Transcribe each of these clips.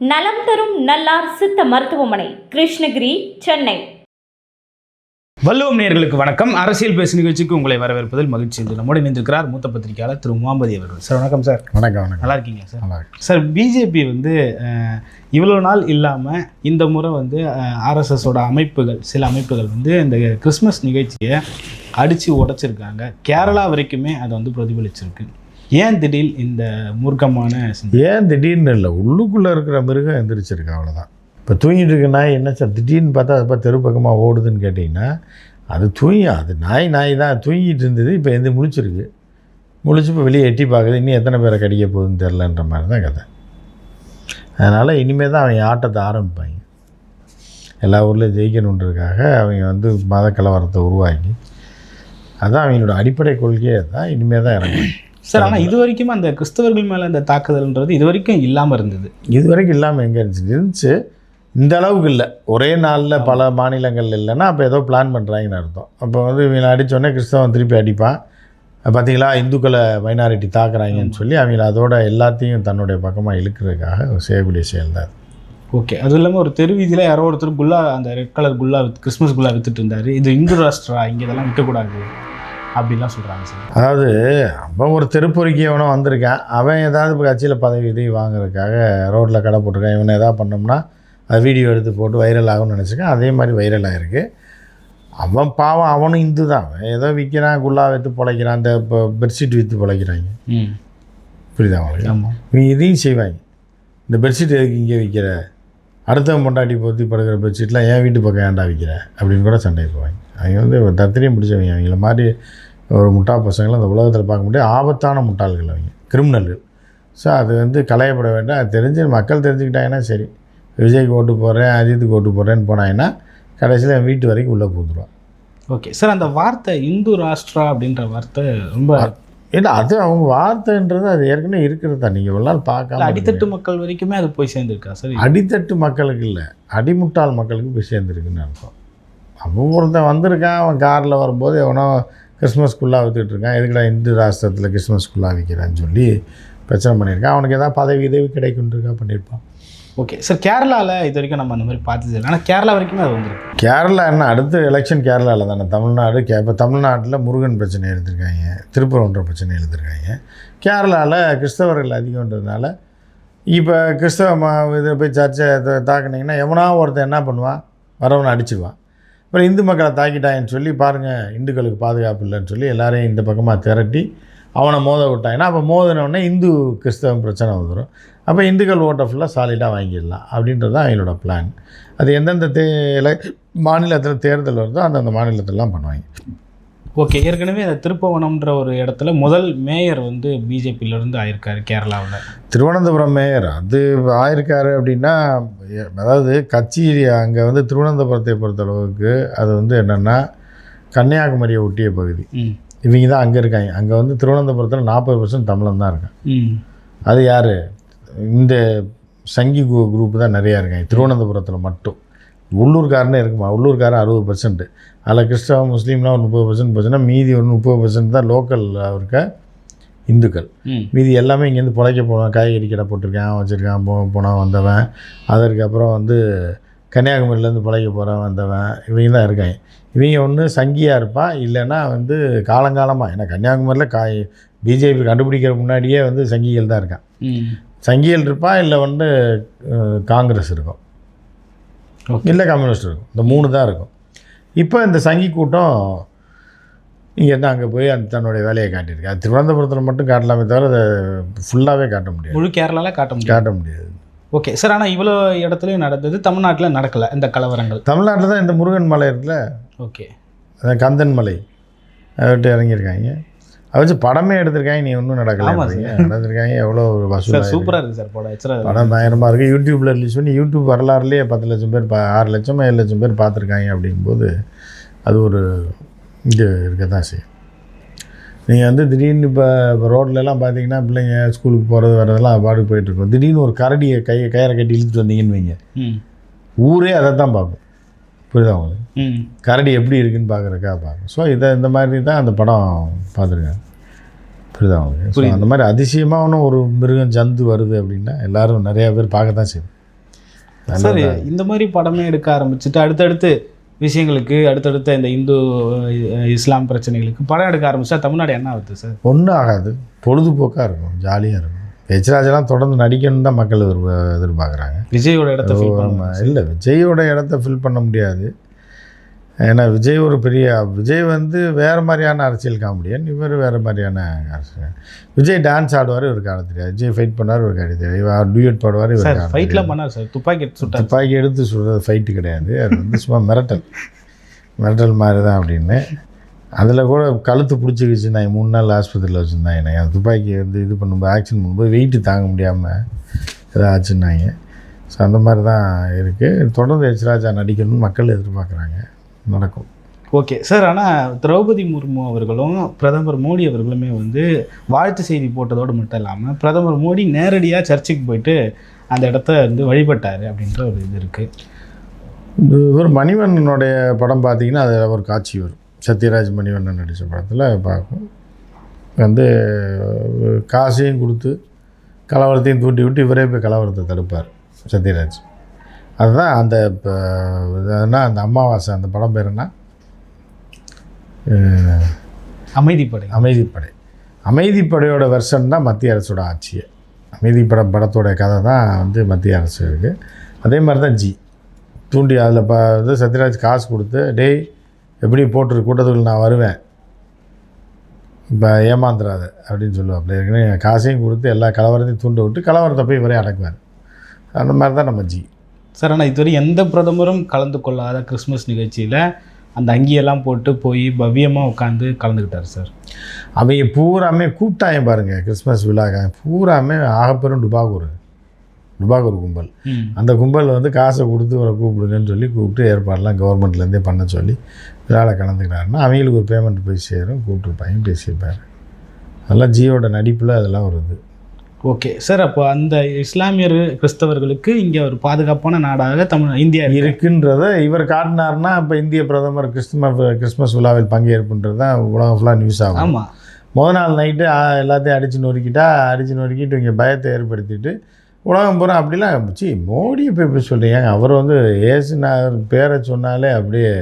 நலம் தரும் நல்லார் சித்த மருத்துவமனை கிருஷ்ணகிரி சென்னை. வள்ளுவம் நேயர்களுக்கு வணக்கம். அரசியல் பேசு நிகழ்ச்சிக்கு உங்களை வரவேற்பதில் மகிழ்ச்சி. என்று நம்மோடு இணைந்திருக்கிறார் மூத்த பத்திரிகையாளர் திரு உமாபதி அவர்கள். சார் வணக்கம் சார். வணக்கம் வணக்கம். நல்லா இருக்கீங்களா சார்? நல்லா சார் பிஜேபி வந்து இவ்வளோ நாள் இல்லாமல் இந்த முறை வந்து ஆர்எஸ்எஸோட அமைப்புகள் சில அமைப்புகள் வந்து இந்த கிறிஸ்மஸ் நிகழ்ச்சியை அடித்து உடைச்சிருக்காங்க. கேரளா வரைக்குமே அதை வந்து பிரதிபலிச்சிருக்கு. ஏன் திடீர் இந்த மூர்க்கமான ஏன் திடீர்னு இல்லை? உள்ளுக்குள்ளே இருக்கிற மிருகம் எந்திரிச்சிருக்கு அவ்வளோதான் இப்போ தூங்கிட்டு இருக்க நாய் என்ன சார் திடீர்னு பார்த்தா அது தெருப்பக்கமாக தெரு பக்கமாக ஓடுதுன்னு கேட்டிங்கன்னா அது தூங்கி அது நாய் நாய் தான். தூங்கிட்டு இருந்தது இப்போ எந்த முழிச்சிருக்கு. முழிச்சு இப்போ வெளியே எட்டி பார்க்குது இன்னும் எத்தனை பேரை கடிக்க போகுதுன்னு தெரிலன்ற மாதிரி தான் கதை. அதனால் இனிமேல் தான் அவங்க ஆட்டத்தை ஆரம்பிப்பாங்க. எல்லா ஊர்லேயும் ஜெயிக்கணுன்றதுக்காக அவங்க வந்து மத கலவரத்தை உருவாக்கி அதுதான் அவங்களோட அடிப்படை கொள்கையே தான் இனிமேல் தான் இறங்குவாங்க சார் ஆனால் இது வரைக்கும் அந்த கிறிஸ்தவர்கள் மேலே இந்த தாக்குதல்ன்றது இது வரைக்கும் இல்லாமல் இருந்தது. இது வரைக்கும் இல்லாமல் எங்கே இருந்துச்சு? இருந்துச்சு. இந்த அளவுக்கு இல்லை. ஒரே நாளில் பல மாநிலங்கள் இல்லைன்னா அப்போ ஏதோ பிளான் பண்ணுறாங்கன்னு அர்த்தம். அப்போ வந்து இவங்களை அடித்தோடனே கிறிஸ்தவன் திருப்பி அடிப்பான். பார்த்தீங்களா இந்துக்களை மைனாரிட்டி தாக்குறாங்கன்னு சொல்லி அவங்கள அதோட எல்லாத்தையும் தன்னுடைய பக்கமாக இழுக்கிறதுக்காக செய்யக்கூடிய செயல் தான். ஓகே. அதுவும் இல்லாமல் ஒரு தெரு வீதியில் யாரோ ஒருத்தர் குல்லா அந்த ரெட் கலர் குல்லா கிறிஸ்மஸ் குல்லா வித்துட்டு இருந்தாரு. இது இந்து ராஷ்டிரா? இங்கே இதெல்லாம் விற்கக்கூடாது அப்படிலாம் சொல்கிறாங்க சார். அதாவது அவன் ஒரு தெருப்பொறுக்கி எவனோ வந்திருக்கான். அவன் ஏதாவது இப்போ கட்சியில் பதவி இதை வாங்குறதுக்காக ரோட்டில் கடை போட்டிருக்கான். இவனை எதாவது பண்ணோம்னா அது வீடியோ எடுத்து போட்டு வைரல் ஆகும்னு நினச்சிருக்கேன் அதே மாதிரி வைரல் ஆகிருக்கு அவன் பாவம் அவனும் இந்து தான். ஏதோ விற்கிறான் குல்லா விற்று பிழைக்கிறான் அந்த இப்போ பெட்ஷீட் விற்று பிழைக்கிறாங்க. ம். புரியுதா அவங்களுக்கு ஆமாம் இவங்க இதையும் செய்வாங்க. இந்த பெட்ஷீட் எதுக்கு இங்கே விற்கிற அடுத்தவன் பொண்டாட்டி போத்தி படுக்கிற பெட்ஷீட்லாம் என் வீட்டு பக்கம் ஏன்டா விற்கிற அப்படின்னு கூட சண்டை போவாங்க. அவங்க வந்து தத்திரியம் பிடிச்சவங்க அவங்கள மாதிரி ஒரு முட்டா பசங்களை அந்த உலகத்தில் பார்க்க முடியாது. ஆபத்தான முட்டாள்கள் அவங்க கிரிமினல்கள் ஸோ அது வந்து களையப்பட வேண்டாம். அது தெரிஞ்சு மக்கள் தெரிஞ்சுக்கிட்டாங்கன்னா சரி. விஜய்க்கு ஓட்டு போடுறேன் அஜித்துக்கு ஓட்டு போடுறேன்னு போனாங்கன்னா கடைசியில் என் வீட்டு வரைக்கும் உள்ளே பூந்துருவான். ஓகே சார் அந்த வார்த்தை இந்து ராஷ்டிரா அப்படின்ற வார்த்தை ரொம்ப இல்லை அது அவங்க வார்த்தைன்றது அது ஏற்கனவே இருக்கிறது தான். நீங்கள் நாள் பார்க்காம அடித்தட்டு மக்கள் வரைக்குமே அது போய் சேர்ந்துருக்கா? சார் அடித்தட்டு மக்களுக்கு இல்லை. அடிமுட்டாள் மக்களுக்கு போய் சேர்ந்துருக்குன்னு அர்த்தம். அவன் ஒருத்தன் வந்திருக்கான் அவன் காரில் வரும்போது எவனோ கிறிஸ்மஸ்குள்ளா வித்துட்டு இருக்கான் எதுக்குடா இந்து ராஷ்டிரத்தில் கிறிஸ்மஸ்குள்ளா விற்கிறான்னு சொல்லி பிரச்சனை பண்ணியிருக்கான். அவனுக்கு எதாவது பதவி உதவி கிடைக்குன்றக்கா பண்ணியிருப்பான். ஓகே சார் கேரளாவில் இது வரைக்கும் நம்ம அந்த மாதிரி பார்த்தது இல்லை ஆனால் கேரளா வரைக்குமே அது வந்திருக்கு. கேரளா என்ன அடுத்த எலெக்ஷன் கேரளாவில் தானே. தமிழ்நாடு கே இப்போ தமிழ்நாட்டில் முருகன் பிரச்சனை எடுத்திருக்காங்க திருப்பரங்குன்ற பிரச்சனை எழுதிருக்காங்க கேரளாவில் கிறிஸ்தவர்கள் அதிகம்ன்றதுனால இப்போ கிறிஸ்தவ ம இதில் போய் சர்ச்சை தாக்குனீங்கன்னா எவனா ஒருத்தன் என்ன பண்ணுவான்? வரவனை அடிச்சிடுவான் அப்புறம் இந்து மக்களை தாக்கிட்டாங்கன்னு சொல்லி பாருங்கள் இந்துக்களுக்கு பாதுகாப்பு இல்லைன்னு சொல்லி எல்லாரையும் இந்த பக்கமாக திரட்டி அவனை மோத விட்டாங்கன்னா அப்போ மோதினவுடனே இந்து கிறிஸ்தவம் பிரச்சனை வந்துடும் அப்போ இந்துக்கள் ஓட்டை ஃபுல்லாக சாலிடாக வாங்கிடலாம் அப்படின்றது தான் அவங்களோட பிளான் அது எந்தெந்த தே மாநிலத்தில் தேர்தல் வருதோ அந்தந்த மாநிலத்திலலாம் பண்ணுவாங்க. ஓகே ஏற்கனவே அந்த திருப்பவனம்ன்ற ஒரு இடத்துல முதல் மேயர் வந்து பிஜேபியிலேருந்து ஆயிருக்காரு கேரளாவில். திருவனந்தபுரம் மேயர் அது ஆயிருக்காரு அப்படின்னா அதாவது கட்சி அங்கே வந்து திருவனந்தபுரத்தை பொறுத்தளவுக்கு அது வந்து என்னென்னா கன்னியாகுமரியை ஒட்டிய பகுதி. இவங்க தான் அங்கே இருக்காங்க. அங்கே வந்து திருவனந்தபுரத்தில் நாற்பது பர்சன்ட் தமிழன் தான் இருக்கான் ம். அது யார்? இந்த சங்கி குரூப் தான் நிறையா இருக்காங்க. திருவனந்தபுரத்தில் மட்டும். உள்ளூர்காரனே இருக்குமா? உள்ளூர்காரன் அறுபது பர்சன்ட் அதில் கிறிஸ்தவ முஸ்லீம்லாம் ஒரு முப்பது பர்சன்ட் போச்சுன்னா மீதி ஒரு முப்பது பர்சன்ட் தான் லோக்கல் இருக்க இந்துக்கள். மீதி எல்லாமே இங்கேருந்து பிழைக்க போனவன் காய்கறி கடை போட்டிருக்கான் வச்சுருக்கான் போ போனவன் வந்தவன். அதற்கப்புறம் வந்து கன்னியாகுமரியிலேருந்து பிழைக்க போகிறவன் வந்தவன். இவங்க தான் இருக்காங்க. இவங்க ஒன்று சங்கியாக இருப்பான் இல்லைன்னா வந்து காலங்காலமாக ஏன்னா கன்னியாகுமரியில் காய் பிஜேபி கண்டுபிடிக்கிற முன்னாடியே வந்து சங்கிகள் தான் இருக்கான். சங்கிகள் இருப்பான் இல்லை வந்து காங்கிரஸ் இருக்கும். இல்லை கம்யூனிஸ்ட் இருக்கும். இந்த மூணு தான் இருக்கும். இப்போ இந்த சங்கி கூட்டம் இங்கேருந்து அங்கே போய் அந்த தன்னுடைய வேலையை காட்டியிருக்கு. அது திருவனந்தபுரத்தில் மட்டும் காட்டலாமே தவிர அதை ஃபுல்லாகவே காட்ட முடியாது. முழு கேரளாவில் காட்ட முடியும் காட்ட முடியாது. ஓகே சார் ஆனால் இவ்வளோ இடத்துலையும் நடந்தது தமிழ்நாட்டில் நடக்கலை இந்த கலவரங்கள். தமிழ்நாட்டில் தான் இந்த முருகன் மலை இருக்குல்ல? ஓகே. கந்தன் மலை. அதை விட்டு இறங்கியிருக்காங்க. அதை வச்சு படமே எடுத்திருக்காங்க நீ ஒன்றும் நடக்கல. நடந்திருக்காங்க. எவ்வளோ வசூல் சூப்பராக இருக்குது சார் படம். எச்சரா படம் பயங்கரமாக இருக்குது யூடியூப்பில் ரிலீஸ் பண்ணி யூடியூப் வரலாறுலேயே பத்து லட்சம் பேர் பா ஆறு லட்சம் ஏழு லட்சம் பேர் பார்த்துருக்காங்க அப்படிங்கும்போது அது ஒரு இது இருக்க தான் செய்யும். நீங்கள் வந்து திடீர்னு இப்போ இப்போ ரோட்லலாம் பார்த்தீங்கன்னா பிள்ளைங்க ஸ்கூலுக்கு போகிறது வரதெல்லாம் பாட்டுக்கு போயிட்டுருக்கோம் திடீர்னு ஒரு கரடியை கையை கயிறை கட்டி இழுத்துட்டு வந்தீங்கன்னு வைங்க. ஊரே அதை தான் பார்க்கும். புரியுதா உங்களுக்கு? ம். கரடி எப்படி இருக்குன்னு பார்க்குறக்கா பார்க்கும் ஸோ இதை இந்த மாதிரி தான் அந்த படம் பார்த்துருக்காங்க புரியுதா உங்களுக்கு. அந்த மாதிரி அதிசயமான ஒரு மிருகம் ஜந்து வருது அப்படின்னா எல்லாரும் நிறையா பேர் பார்க்க தான் செய்யும். சரி இந்த மாதிரி படமே எடுக்க ஆரம்பிச்சுட்டு அடுத்தடுத்து விஷயங்களுக்கு அடுத்தடுத்த இந்த இந்து இஸ்லாம் பிரச்சனைகளுக்கு படம் எடுக்க ஆரம்பிச்சா தமிழ்நாடு என்ன ஆகுது சார்? ஒன்றும் ஆகாது. பொழுதுபோக்காக இருக்கும். ஜாலியாக இருக்கும். ஹெச்ராஜெல்லாம் தொடர்ந்து நடிக்கணும்னு தான் மக்கள் எதிர்பா எதிர்பார்க்குறாங்க. விஜயோட இடத்த பண்ண இல்லை விஜயோட இடத்த ஃபில் பண்ண முடியாது. ஏன்னா விஜய் ஒரு பெரிய விஜய் வந்து வேறு மாதிரியான அரசியல் காமெடியன் இவர் வேறு மாதிரியான அரசியல். விஜய் டான்ஸ் ஆடுவார் இவருக்கு ஆட தெரியாது. விஜய் ஃபைட் பண்ணார் இவருக்கு ஆட தெரியாது. இவர் டியூட் பாடுவார் ஆட ஃபைட்லாம் பண்ணார் சார். துப்பாக்கி எடுத்து சுட்டார். துப்பாக்கி எடுத்து சுடுறது ஃபைட்டு கிடையாது. அது வந்து சும்மா மிரட்டல். மிரட்டல் மாதிரி தான் அப்படின்னு. அதில் கூட கழுத்து பிடிச்சிக்கிச்சு நான் மூணு நாள் ஆஸ்பத்திரியில் வச்சுருந்தாங்க எனக்கு அந்த துப்பாக்கி வந்து இது பண்ணும்போது ஆக்ஷன் பண்ணும்போது வெயிட்டு தாங்க முடியாமல் ஏதாவது ஆச்சுன்னாங்க. ஸோ அந்த மாதிரி தான் இருக்குது தொடர்ந்து எச் ராஜா நடிக்கணும்னு மக்கள் எதிர்பார்க்குறாங்க. நடக்கும். ஓகே சார் ஆனால் திரௌபதி முர்மு அவர்களும் பிரதமர் மோடி அவர்களுமே வந்து வாழ்த்து செய்தி போட்டதோடு மட்டும் இல்லாமல் பிரதமர் மோடி நேரடியாக சர்ச்சுக்கு போயிட்டு அந்த இடத்த வந்து வழிபட்டார் அப்படின்ற ஒரு இது இருக்குது இவர் மணிவண்ணனுடைய படம் பார்த்தீங்கன்னா அதில் ஒரு காட்சி வரும். சத்யராஜ் மணிவண்ணன் நடித்த படத்தில் பார்க்கும். வந்து காசையும் கொடுத்து கலவரத்தையும் தூண்டி விட்டு இவரே போய் கலவரத்தை தடுப்பார் சத்யராஜ். அதுதான் அந்த இப்போ அதுனா அந்த அமாவாசை அந்த படம் பேர் என்ன? அஹ், அமைதிப்படை. அமைதிப்படை. அமைதிப்படையோட வெர்ஷன் தான் மத்திய அரசோட ஆட்சியை. அமைதிப்பட படத்தோட கதை தான் வந்து மத்திய அரசு இருக்குது அதே மாதிரி தான் ஜி. தூண்டி அதில் இப்போ வந்து சத்யராஜ் காசு கொடுத்து டேய் எப்படி போட்டுரு கூட்டத்துக்குள்ள நான் வருவேன். இப்போ ஏமாந்துடாத அப்படின்னு சொல்லுவாப்புல. ஏற்கனவே காசையும் கொடுத்து எல்லா கலவரத்தையும் தூண்ட விட்டு கலவரத்தை போய் இவரே அடக்குவார். அந்த மாதிரி தான் நம்ம ஜி. சார் ஆனால் இதுவரை எந்த பிரதமரும் கலந்து கொள்ளாத கிறிஸ்மஸ் நிகழ்ச்சியில் அந்த அங்கியெல்லாம் போட்டு போய் பவ்யமாக உட்காந்து கலந்துக்கிட்டார் சார்? அவங்க பூராமே கூப்பிட்டாங்க பாருங்கள் கிறிஸ்மஸ் விழாக்காக பூராமே ஆகப்பெரும் டுபாகூர். டுபாகூர் கும்பல். அந்த கும்பல் வந்து காசை கொடுத்து இவரை கூப்பிடுங்கன்னு சொல்லி கூப்பிட்டு ஏற்பாடெல்லாம் கவர்மெண்ட்லேருந்தே பண்ண சொல்லி விழாவில் கலந்துக்கிறாருன்னா அவங்களுக்கு ஒரு பேமெண்ட் போய் சேரும் கூப்பிட்டுருப்பாங்க பேசியிருப்பார். அதெல்லாம் ஜியோட நடிப்பில் அதெல்லாம் வருது ஓகே. சார் அப்போ அந்த இஸ்லாமியர் கிறிஸ்தவர்களுக்கு இங்கே ஒரு பாதுகாப்பான நாடாக தமிழ் இந்தியா இருக்கு. இருக்குன்றத இவர் காட்டினார்னா இப்போ இந்திய பிரதமர் கிறிஸ்துமஸ் கிறிஸ்மஸ் விழாவில் பங்கேற்புன்றது தான் உலகம் ஃபுல்லாக நியூஸ் ஆகும். ஆமாம் முத நாள் நைட்டு எல்லாத்தையும் அடித்து நொறுக்கிட்டா அடித்து நொறுக்கிட்டு இங்கே பயத்தை ஏற்படுத்திட்டு உலகம் பூரா அப்படிலாம் சி மோடியை போய் போய் சொல்கிறீங்க அவர் வந்து ஏசுனார் பேரை சொன்னாலே அப்படியே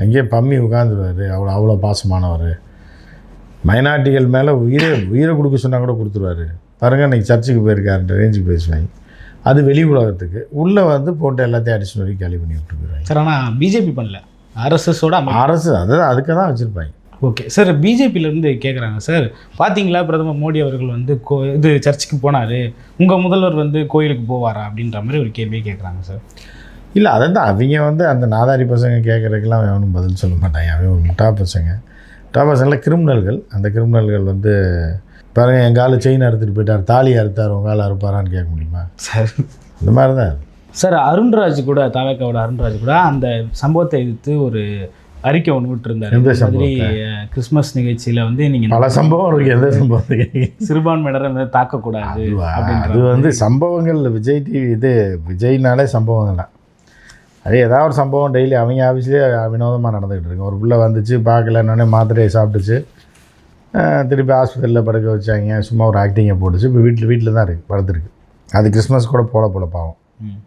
அங்கேயே பம்மி உட்காந்துருவார் அவ்வளோ அவ்வளோ பாசமானவர். மைனாரிட்டிகள் மேலே உயிரை உயிரை கொடுக்க சொன்னால் கூட கொடுத்துருவாரு. பாருங்கள் இன்றைக்கி சர்ச்சுக்கு போயிருக்காருன்ற ரேஞ்சுக்கு பேசுவாங்க. அது வெளி உலகத்துக்கு. உள்ளே வந்து போட்டு எல்லாத்தையும் அடிச்சு நொறுக்கி காலி பண்ணி விட்டுருக்குறாங்க. சார் ஆனால் பிஜேபி பண்ணல. அமை அரசு அது அதுக்கு தான் வச்சுருப்பாங்க. ஓகே சார் பிஜேபியிலேருந்து கேட்குறாங்க சார் பார்த்தீங்களா பிரதமர் மோடி அவர்கள் வந்து கோ இது சர்ச்சுக்கு போனார். உங்கள் முதல்வர் வந்து கோயிலுக்கு போவாரா அப்படின்ற மாதிரி ஒரு கேள்வியை கேட்குறாங்க சார். இல்லை அதான் அவங்க வந்து அந்த நாதாரி பசங்க கேட்குறதுக்கெல்லாம் அவனும் பதில் சொல்ல மாட்டாங்க. அவன் ஒரு முட்டா பசங்க. முட்டா பசங்களாம் கிரிமினல்கள். அந்த கிரிமினல்கள் வந்து பாருங்க எங்கள் ஆள் செயின் அறுத்துட்டு போயிட்டார். தாலி அறுத்தார் உங்கள் ஆள் அறுப்பாரான்னு கேட்க முடியுமா? சார். அந்த மாதிரி தான் அது. சார் அருண்ராஜ் கூட தாவேக்காவோட அருண்ராஜ் கூட அந்த சம்பவத்தை எதிர்த்து ஒரு அறிக்கை ஒன்று விட்டுருந்தாரு. இந்த மாதிரி கிறிஸ்மஸ் நிகழ்ச்சியில் வந்து நீங்கள் பல சம்பவம் இருக்கு எந்த சம்பவம்? சிறுபான்மையினரை வந்து தாக்கக்கூடாது அது வந்து சம்பவங்கள் விஜய் டிவி இது விஜய்னாலே சம்பவங்கள் தான் அது ஏதாவது ஒரு சம்பவம் டெய்லி அவங்க ஆஃபீஸ்லேயே வினோதமாக நடந்துக்கிட்டு இருக்கு. ஒரு பிள்ளை வந்துச்சு பார்க்கலன்னொடனே மாத்திரையை சாப்பிட்டுச்சு. திருப்பி ஹாஸ்பிட்டலில் படுக்க வச்சாங்க. சும்மா ஒரு ஆக்டிங்கை போட்டுச்சு. இப்போ வீட்டில் வீட்டில் தான் இருக்குது படுத்துருக்கு. அது கிறிஸ்மஸ் கூட போல போல பாவம். ம்.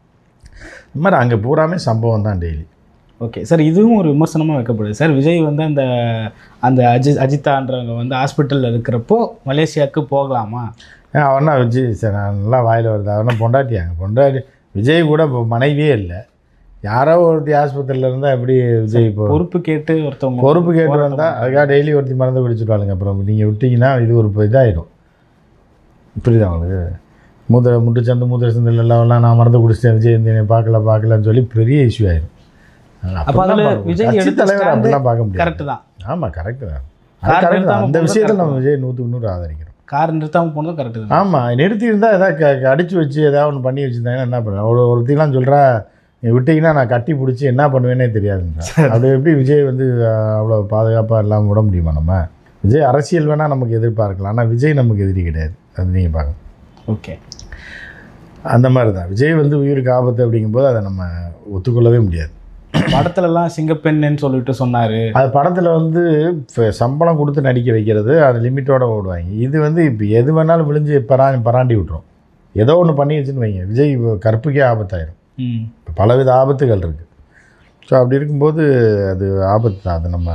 இந்த மாதிரி அங்கே பூராமே சம்பவம் தான் டெய்லி ஓகே சார் இதுவும் ஒரு விமர்சனமாக வைக்கப்படுது. சார் விஜய் வந்து அந்த அந்த அஜித் அஜித்தான்றவங்க வந்து ஹாஸ்பிட்டலில் இருக்கிறப்போ மலேசியாவுக்கு போகலாமா? அவனா விஜய் சார் நல்லா வாயில் வருது. அவனா பொண்டாட்டியாங்க பொண்டாட்டி விஜய் கூட இப்போ மனைவியே இல்லை. யாரோ ஒருத்தி ஆஸ்பத்திரியில் இருந்தால் எப்படி விஜய் இப்போ பொறுப்பு கேட்டு ஒருத்தவங்க பொறுப்பு கேட்டு வந்தால் அதுக்காக டெய்லி ஒருத்தி மறந்து குடிச்சிடுவாளுங்க அப்புறம் நீங்கள் விட்டீங்கன்னா இது ஒரு இப்போ இதாயிடும் புரியுதா உங்களுக்கு? மூத்திர முட்டு சந்து மூத்திர சந்தில் எல்லாம் நான் மறந்து குடிச்சிட்டேன். விஜய் என்னை பார்க்கல பார்க்கலன்னு சொல்லி பெரிய இஷ்யூ ஆயிடும் அப்போ அதில் விஜய் எடுத்த தலைவர் அப்படிலாம் பார்க்க கரெக்டு தான். ஆமாம் கரெக்டு தான். அந்த விஷயத்தில் நம்ம விஜய் நூற்றுக்கு நூறு ஆதரிக்கிறோம். கார் நிறுத்தாமல் போனதும் கரெக்டு தான். ஆமாம் நிறுத்தி இருந்தால் எதாவது க க- அடிச்சு வச்சு ஏதாவது ஒன்று பண்ணி வச்சுருந்தாங்கன்னா என்ன பண்ணுவேன் ஒரு ஒருத்திலாம் சொல்கிறா விட்டீங்கன்னா நான் கட்டி பிடிச்சி என்ன பண்ணுவேனே தெரியாதுன்றா அப்படி எப்படி விஜய் வந்து அவ்வளோ பாதுகாப்பாக இல்லாமல் விட முடியுமா நம்ம? விஜய் அரசியல் வேணால் நமக்கு எதிர்பார்க்கலாம். ஆனால் விஜய் நமக்கு எதிரி கிடையாது. அது நீங்கள் பார்க்கணும். ஓகே. அந்த மாதிரி தான் விஜய் வந்து உயிருக்கு ஆபத்து அப்படிங்கும்போது அதை நம்ம ஒத்துக்கொள்ளவே முடியாது. படத்துலலாம் சிங்கப்பெண்ணுன்னு சொல்லிட்டு சொன்னார். அது படத்தில் வந்து சம்பளம் கொடுத்து நடிக்க வைக்கிறது அது லிமிட்டோட ஓடுவாங்க. இது வந்து இப்போ எது வேணாலும் விழிஞ்சு பரா பராண்டி விட்டுரும். ஏதோ ஒன்று பண்ணி வச்சுன்னு வைங்க. விஜய் கற்புக்கே ஆபத்தாயிரும். பலவித ஆபத்துகள் இருக்குது ஸோ அப்படி இருக்கும்போது அது ஆபத்து தான். அதை நம்ம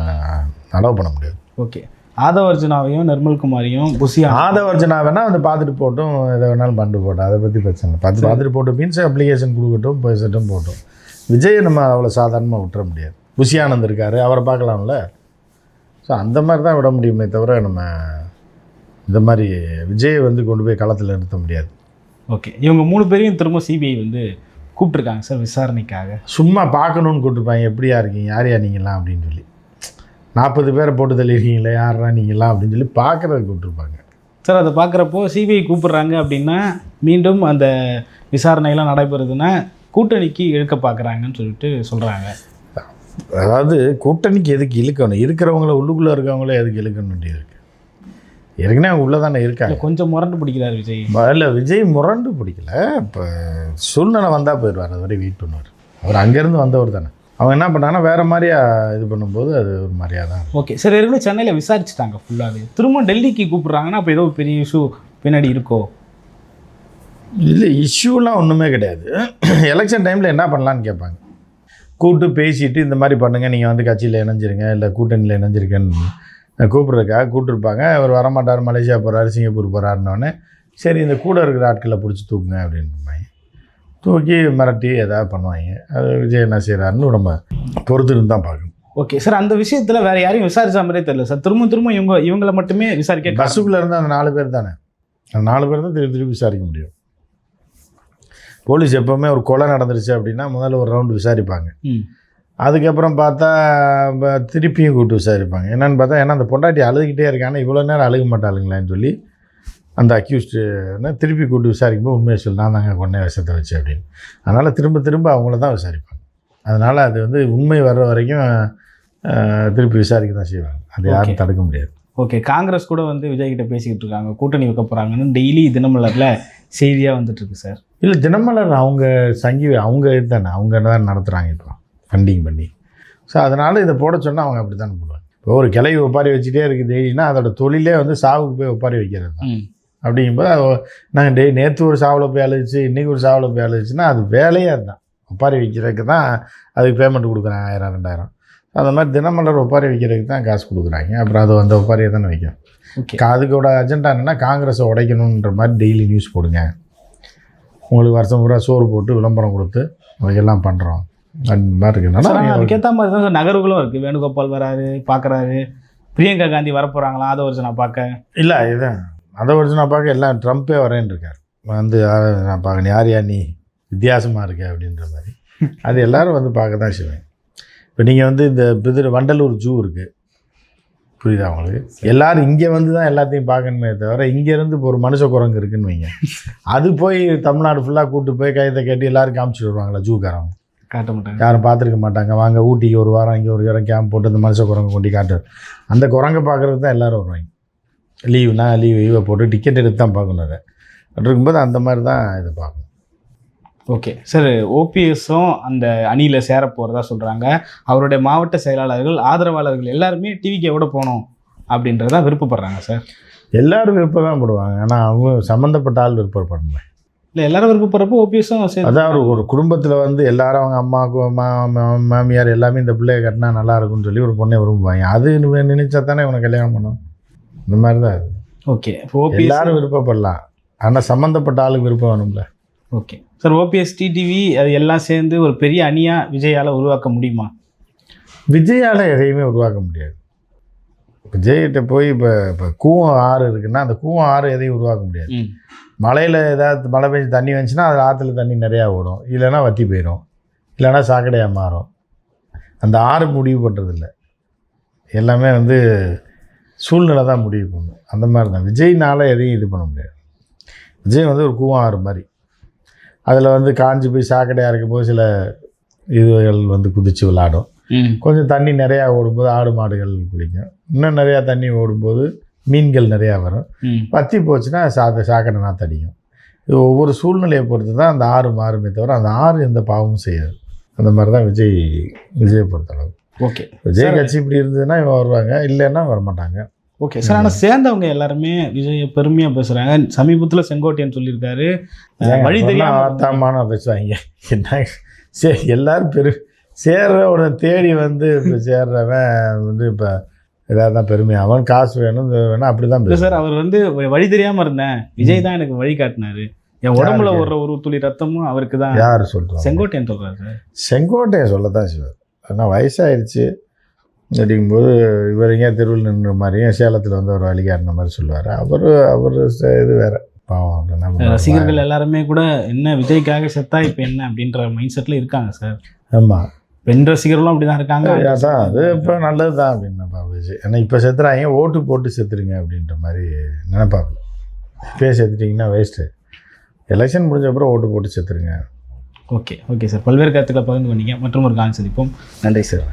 அலோவ் பண்ண முடியாது. ஓகே. ஆதவர்ஜுனாவையும் நிர்மல்குமாரையும் புசியா ஆதவர்ஜனா வேணால் வந்து பார்த்துட்டு போட்டும் எதை வேணாலும் பண்ணிட்டு போட்டோம். அதை பற்றி பிரச்சனை இல்லை. பார்த்து பார்த்துட்டு போட்டும். மீன்ஸ் அப்ளிகேஷன் கொடுக்கட்டும் பேசட்டும் போட்டும். விஜயை நம்ம அவ்வளோ சாதாரணமாக விட்டுற முடியாது. புஷியானந்த் இருக்கார் அவரை பார்க்கலாம்ல? ஸோ அந்த மாதிரி தான் விட முடியுமே தவிர நம்ம இந்த மாதிரி விஜயை வந்து கொண்டு போய் களத்தில் நிறுத்த முடியாது. ஓகே. இவங்க மூணு பேரையும் திரும்ப சிபிஐ வந்து கூப்பிட்டுருக்காங்க சார் விசாரணைக்காக. சும்மா பார்க்கணுன்னு கூப்பிட்டுருப்பாங்க. எப்படியா இருக்கீங்க? யாரையா நீங்களாம் அப்படின்னு சொல்லி. நாற்பது பேரை போட்டு தள்ளியிருக்கீங்களே யாரா நீங்களாம் அப்படின்னு சொல்லி பார்க்குறதுக்கு கூப்பிட்டுருப்பாங்க. சார் அதை பார்க்குறப்போ சிபிஐ கூப்பிடுறாங்க அப்படின்னா மீண்டும் அந்த விசாரணையெல்லாம் நடைபெறுதுன்னா கூட்டணிக்கு இழுக்க பார்க்குறாங்கன்னு சொல்லிட்டு சொல்கிறாங்க அதாவது கூட்டணிக்கு எதுக்கு இழுக்கணும்? இருக்கிறவங்கள உள்ளுக்குள்ளே இருக்கவங்களே எதுக்கு இழுக்கணும் வேண்டியது ஏற்கனவே அவங்க உள்ளே தானே இருக்காங்க கொஞ்சம் முரண்டு பிடிக்கிறார் விஜய். முதல்ல விஜய் முரண்டு பிடிக்கல. இப்போ சூழ்நிலை வந்தால் போயிடுவார் அது வரை வெயிட் பண்ணுவார். அவர் அங்கேருந்து வந்தவர் தானே. அவங்க என்ன பண்ணாங்கன்னா வேறு மாதிரியா இது பண்ணும்போது அது ஒரு மாதிரியாக தான். ஓகே சார் ஏற்கனவே சென்னையில் விசாரிச்சுட்டாங்க ஃபுல்லாகவே திரும்ப டெல்லிக்கு கூப்பிடுறாங்கன்னா அப்போ ஏதோ பெரிய இஷ்யூ பின்னாடி இருக்கோ? இல்லை இஷ்யூலாம் ஒன்றுமே கிடையாது. எலெக்ஷன் டைமில் என்ன பண்ணலான்னு கேட்பாங்க. கூப்பிட்டு பேசிட்டு இந்த மாதிரி பண்ணுங்கள் நீங்கள் வந்து கட்சியில் இணைஞ்சிருங்க இல்லை கூட்டணியில் இணைஞ்சிருக்கேன்னு கூப்பிட்றதுக்காக கூப்பிட்டுருப்பாங்க. அவர் வரமாட்டார் மலேசியா போகிறாரு சிங்கப்பூர் போகிறாருன்னொடனே சரி இந்த கூட இருக்கிற ஆட்களை பிடிச்சி தூக்குங்க அப்படின்பாங்க தூக்கி மிரட்டி ஏதாவது பண்ணுவாங்க. அது விஜய் என்ன செய்கிறாருன்னு நம்ம பொறுத்திருந்து தான் பார்க்கணும். ஓகே சார் அந்த விஷயத்தில் வேற யாரையும் விசாரிச்ச மாதிரியே தெரியல சார். திரும்ப திரும்ப இவங்க இவங்களை மட்டுமே விசாரிக்க. பஸ்ஸுக்குள்ளே இருந்து அந்த நாலு பேர் தானே? அந்த நாலு பேர் தான் திருப்பி திருப்பி விசாரிக்க முடியும். போலீஸ் எப்போவுமே ஒரு கொலை நடந்துருச்சு அப்படின்னா முதல்ல ஒரு ரவுண்டு விசாரிப்பாங்க. அதுக்கப்புறம் பார்த்தா திருப்பியும் கூப்பிட்டு விசாரிப்பாங்க என்னன்னு பார்த்தா ஏன்னா அந்த பொண்டாட்டி அழுதுகிட்டே இருக்காங்க இவ்வளோ நேரம் அழுக மாட்டாளுங்களேன்னு சொல்லி அந்த அக்யூஸ்டுன்னு திருப்பி கூப்பிட்டு விசாரிக்கும்போது உண்மையை சொல்லி நான் தாங்க கொண்டே விஷத்தை வச்சு அப்படின்னு. அதனால் திரும்ப திரும்ப அவங்கள தான் விசாரிப்பாங்க. அதனால் அது வந்து உண்மை வர்ற வரைக்கும் திருப்பி விசாரிக்க தான் செய்வாங்க. அது யாரும். தடுக்க முடியாது. ஓகே காங்கிரஸ் கூட வந்து விஜய் கிட்ட பேசிக்கிட்டு இருக்காங்க. கூட்டணி வைக்க போகிறாங்கன்னு டெய்லி தினமலரில் செய்தியாக வந்துட்டு இருக்கு சார் இல்லை தினமலர் அவங்க சங்கி அவங்க இதுதானே அவங்க தான் நடத்துகிறாங்க இப்போ? ஃபண்டிங் பண்ணி. ஸோ அதனால் இதை போட சொன்னால் அவங்க அப்படி தானே போடுவாங்க. இப்போ ஒரு கிளை ஒப்பாரி வச்சுட்டே இருக்குது டெய்லினா அதோட தொழிலே வந்து சாவுக்கு போய் ஒப்பாரி வைக்கிறது தான். அப்படிங்கும்போது நாங்கள் டெய் நேற்று ஒரு சாவில் போய் அழுதுச்சு இன்றைக்கி ஒரு சாவில் போய் அழுதுச்சுன்னா அது வேலையே அதுதான். ஒப்பாரி வைக்கிறதுக்கு தான் அதுக்கு பேமெண்ட் கொடுக்குறாங்க ஆயிரம் ரெண்டாயிரம். அந்த மாதிரி தினமலர் ஒப்பாரி வைக்கிறதுக்கு தான் காசு கொடுக்குறாங்க. அப்புறம் அது அந்த ஒப்பாரியை தானே வைக்கும். அதுக்கோட அஜெண்டா என்னென்னா காங்கிரஸை உடைக்கணுன்ற மாதிரி டெய்லி நியூஸ் போடுங்க. உங்களுக்கு வருஷம் பூரா சோறு போட்டு விளம்பரம் கொடுத்து எல்லாம் பண்ணுறோம் மாதிரி ஆனா இருக்குன்னா அதுக்கேற்ற மாதிரி தான் நகர்வுகளும் இருக்குது வேணுகோபால் வராரு பார்க்குறாரு பிரியங்கா காந்தி வரப்போகிறாங்களா ஆதவர்ஜனா பார்க்க. இல்லை இதுதான் அதை வச்சு நான் பார்க்க எல்லாம் ட்ரம்ப்பே வரேன்னு இருக்கார். வந்து நான் பார்க்கணும். யார் யார் நீ? வித்தியாசமாக இருக்க அப்படின்ற மாதிரி. அது எல்லாரும் வந்து பார்க்க தான் செய்வேன் இப்போ நீங்கள் வந்து இந்த இது வண்டலூர் ஜூ இருக்குது புரியுதா உங்களுக்கு? எல்லாரும் இங்கே வந்து தான் எல்லாத்தையும் பார்க்கணுமே தவிர இங்கேருந்து இப்போ ஒரு மனுஷ குரங்கு இருக்குன்னு வைங்க. அது போய் தமிழ்நாடு ஃபுல்லாக கூட்டு போய் கையத்தை கட்டி எல்லாரும் காமிச்சிட்டு வருவாங்களா ஜூக்காரங்க காட்ட மாட்டாங்க. யாரும் பார்த்துருக்க மாட்டாங்க. வாங்க ஊட்டிக்கு ஒரு வாரம் இங்கே ஒரு வாரம் கேம்ப் போட்டு இந்த மனுஷ குரங்கு கொண்டு காட்டு அந்த குரங்கை பார்க்குறதுக்கு தான் எல்லாரும் வருவாங்க. லீவுனா லீவ் லீவை போட்டு டிக்கெட் எடுத்து தான் பார்க்கணும் அதை. இருக்கும்போது அந்த மாதிரி தான் இதை பார்க்கணும். ஓகே சார் ஓபிஎஸும் அந்த அணியில் சேர போகிறதா சொல்கிறாங்க அவருடைய மாவட்ட செயலாளர்கள் ஆதரவாளர்கள் எல்லாருமே டிவிக்கே போகணும் அப்படின்றத விருப்பப்படுறாங்க சார் எல்லாரும் விருப்பம் தான் போடுவாங்க. ஆனால் அவங்க சம்மந்தப்பட்ட ஆள் விருப்பப்படணும் இல்லை எல்லாரும் விருப்பப்படுறப்போ ஓபிஎஸும் சரி அதான் ஒரு ஒரு குடும்பத்தில் வந்து எல்லாரும் அவங்க அம்மாவுக்கு மா மாமியார் எல்லாமே இந்த பிள்ளைய கட்டினா நல்லா இருக்கும்னு சொல்லி ஒரு பொண்ணை விரும்புவாங்க. அது நினைச்சா தானே இவனை கல்யாணம் பண்ணணும். இந்த மாதிரி தான் இது. ஓகே ஓபிஎஸ் எல்லாரும் விருப்பப்படலாம். ஆனால் சம்மந்தப்பட்ட ஆளுக்கு விருப்பம் வேணும்ல. ஓகே. சார் ஓபிஎஸ் டிடிவி அது எல்லாம் சேர்ந்து ஒரு பெரிய அணியாக விஜயால் உருவாக்க முடியுமா? விஜயால் எதையுமே உருவாக்க முடியாது. விஜய்கிட்ட போய் இப்போ இப்போ கூவம் ஆறு இருக்குன்னா அந்த கூவம் ஆறு எதையும் உருவாக்க முடியாது. மழையில் ஏதாவது மழை பெஞ்சு தண்ணி வந்துச்சுன்னா அதில் ஆற்றுல தண்ணி நிறையா ஓடும். இல்லைன்னா வற்றி போயிடும் இல்லைன்னா சாக்கடையாக மாறும். அந்த ஆறு முடிவு பண்ணுறதில்ல எல்லாமே வந்து சூழ்நிலை தான் முடிவு பண்ணும். அந்த மாதிரி தான். விஜய்னால எதையும் இது பண்ண முடியாது. விஜய் வந்து ஒரு கூவம் ஆறு மாதிரி. அதில் வந்து காஞ்சி போய் சாக்கடையாக இருக்கும்போது சில இதுகள் வந்து குதித்து விளாடும். கொஞ்சம் தண்ணி நிறையா ஓடும்போது ஆடு மாடுகள் குளிக்கும். இன்னும் நிறையா தண்ணி ஓடும்போது மீன்கள் நிறையா வரும். வத்தி போச்சுன்னா சா சாக்கடை நாற்று அடிக்கும். இது ஒவ்வொரு சூழ்நிலையை பொறுத்து தான் அந்த ஆறு மாறுமே தவிர அந்த ஆறு எந்த பாவமும் செய்யாது. அந்த மாதிரி தான் விஜய் விஜயை பொறுத்தளவு ஓகே. விஜய் கட்சி இப்படி இருந்ததுன்னா இவன் வருவாங்க இல்லைன்னா வரமாட்டாங்க. ஓகே. சார் ஆனால் சேர்ந்தவங்க எல்லாருமே விஜய பெருமையாக பேசுகிறாங்க சமீபத்தில் செங்கோட்டையன் சொல்லியிருக்காரு. வழி தெரியாம ஆத்தாமான பேசுவாங்க. என்ன சே எல்லாரும் பெரு சேர்ற உடனே தேடி வந்து இப்போ சேர்றவன் வந்து இப்போ இதாக தான் பெருமை. அவன் காசு வேணும் வேணும் அப்படி தான் இல்லை சார் அவர் வந்து வழி தெரியாம இருந்தேன். விஜய் தான் எனக்கு வழி காட்டினாரு. என் உடம்புல? ஒரு ஒரு துளி ரத்தமும் அவருக்கு தான். யார் சொல்கிறான் செங்கோட்டையன் சொல்றாரு சார். செங்கோட்டையை சொல்லத்தான் செய்வார். ஆனால் வயசாயிருச்சு அப்படிங்கும்போது இவர் எங்கேயா தெருவில் நின்ற மாதிரியும் சேலத்தில் வந்து ஒரு வழிகாட்டின மாதிரி சொல்லுவார். அவர் அவர் இது வேற. பாவம் அவர்? ரசிகர்கள் எல்லாருமே கூட என்ன விஜய்க்காக செத்தா இப்போ என்ன? அப்படின்ற மைண்ட் செட்டில் இருக்காங்க சார். ஆமாம் பெண் ரசிகர்களும் அப்படிதான் இருக்காங்க. அதான் அது இப்போ நல்லது தான் அப்படின்னு பாபுஜி. ஏன்னா இப்போ செத்துறாங்க. ஓட்டு போட்டு செத்துருங்க அப்படின்ற மாதிரி நினைப்பாப்பு இப்போயே செத்துட்டிங்கன்னா வேஸ்ட்டு எலெக்ஷன் முடிஞ்ச அப்புறம் ஓட்டு போட்டு செத்துருங்க. ஓகே ஓகே சார் பல்வேறு கருத்துக்களை பகிர்ந்து கொண்டீங்க. மற்றும் ஒரு கால் சந்திப்போம். நன்றி சார்